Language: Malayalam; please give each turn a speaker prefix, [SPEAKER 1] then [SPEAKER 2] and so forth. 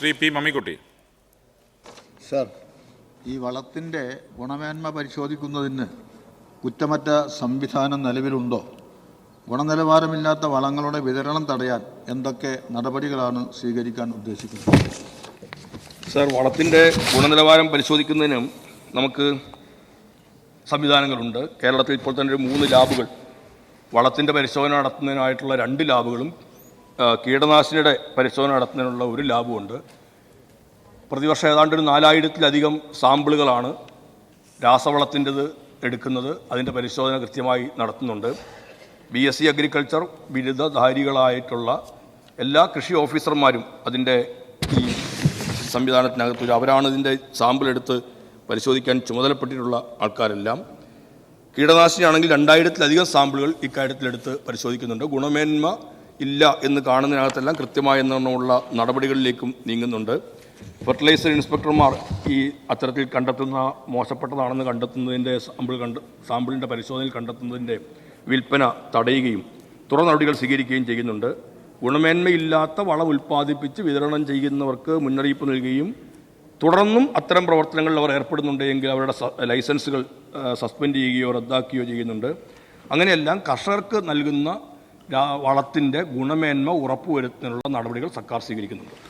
[SPEAKER 1] ശ്രീ പി മമ്മിക്കുട്ടി.
[SPEAKER 2] സർ ഈ വളത്തിന്റെ ഗുണമേന്മ പരിശോധിക്കുന്നതിന് കുറ്റമറ്റ സംവിധാനം നിലവിലുണ്ടോ? ഗുണനിലവാരമില്ലാത്ത വളങ്ങളുടെ വിതരണം തടയാൻ എന്തൊക്കെ നടപടികളാണ് സ്വീകരിക്കാൻ ഉദ്ദേശിക്കുന്നത്?
[SPEAKER 3] സർ വളത്തിന്റെ ഗുണനിലവാരം പരിശോധിക്കുന്നതിനും നമുക്ക് സംവിധാനങ്ങളുണ്ട്. കേരളത്തിൽ ഇപ്പോൾ തന്നെ ഒരു മൂന്ന് ലാബുകൾ. വളത്തിന്റെ പരിശോധന നടത്തുന്നതിനായിട്ടുള്ള രണ്ട് ലാബുകളും കീടനാശിനിയുടെ പരിശോധന നടത്തുന്നതിനുള്ള ഒരു ലാബുമുണ്ട്. പ്രതിവർഷം ഏതാണ്ട് ഒരു നാലായിരത്തിലധികം സാമ്പിളുകളാണ് രാസവളത്തിന്റെത് എടുക്കുന്നത്. അതിന്റെ പരിശോധന കൃത്യമായി നടത്തുന്നുണ്ട്. ബി എസ് സി അഗ്രികൾച്ചർ ബിരുദധാരികളായിട്ടുള്ള എല്ലാ കൃഷി ഓഫീസർമാരും അതിന്റെ ഈ സംവിധാനത്തിനകത്ത് വരും. അവരാണ് ഇതിന്റെ സാമ്പിൾ എടുത്ത് പരിശോധിക്കാൻ ചുമതലപ്പെട്ടിട്ടുള്ള ആൾക്കാരെല്ലാം. കീടനാശിനിയാണെങ്കിൽ രണ്ടായിരത്തിലധികം സാമ്പിളുകൾ ഇക്കാര്യത്തിലെടുത്ത് പരിശോധിക്കുന്നുണ്ട്. ഗുണമേന്മ ഇല്ല എന്ന് കാണുന്നതിനകത്തെല്ലാം കൃത്യമായ എന്നുള്ള നടപടികളിലേക്കും നീങ്ങുന്നുണ്ട്. ഫെർട്ടിലൈസർ ഇൻസ്പെക്ടർമാർ ഈ അത്തരത്തിൽ കണ്ടെത്തുന്ന മോശപ്പെട്ടതാണെന്ന് കണ്ടെത്തുന്നതിന്റെ സാമ്പിൾ കണ്ട് സാമ്പിളിന്റെ പരിശോധനയിൽ കണ്ടെത്തുന്നതിന്റെ വിൽപ്പന തടയുകയും തുടർ നടപടികൾ സ്വീകരിക്കുകയും ചെയ്യുന്നുണ്ട്. ഗുണമേന്മയില്ലാത്ത വളം ഉൽപ്പാദിപ്പിച്ച് വിതരണം ചെയ്യുന്നവർക്ക് മുന്നറിയിപ്പ് നൽകുകയും തുടർന്നും അത്തരം പ്രവർത്തനങ്ങളിൽ അവർ ഏർപ്പെടുന്നുണ്ടെങ്കിൽ അവരുടെ ലൈസൻസുകൾ സസ്പെൻഡ് ചെയ്യുകയോ റദ്ദാക്കുകയോ ചെയ്യുന്നുണ്ട്. അങ്ങനെയെല്ലാം കർഷകർക്ക് നൽകുന്ന വളത്തിന്റെ ഗുണമേന്മ ഉറപ്പുവരുത്തുന്നതിനുള്ള നടപടികൾ സർക്കാർ സ്വീകരിക്കുന്നുണ്ട്.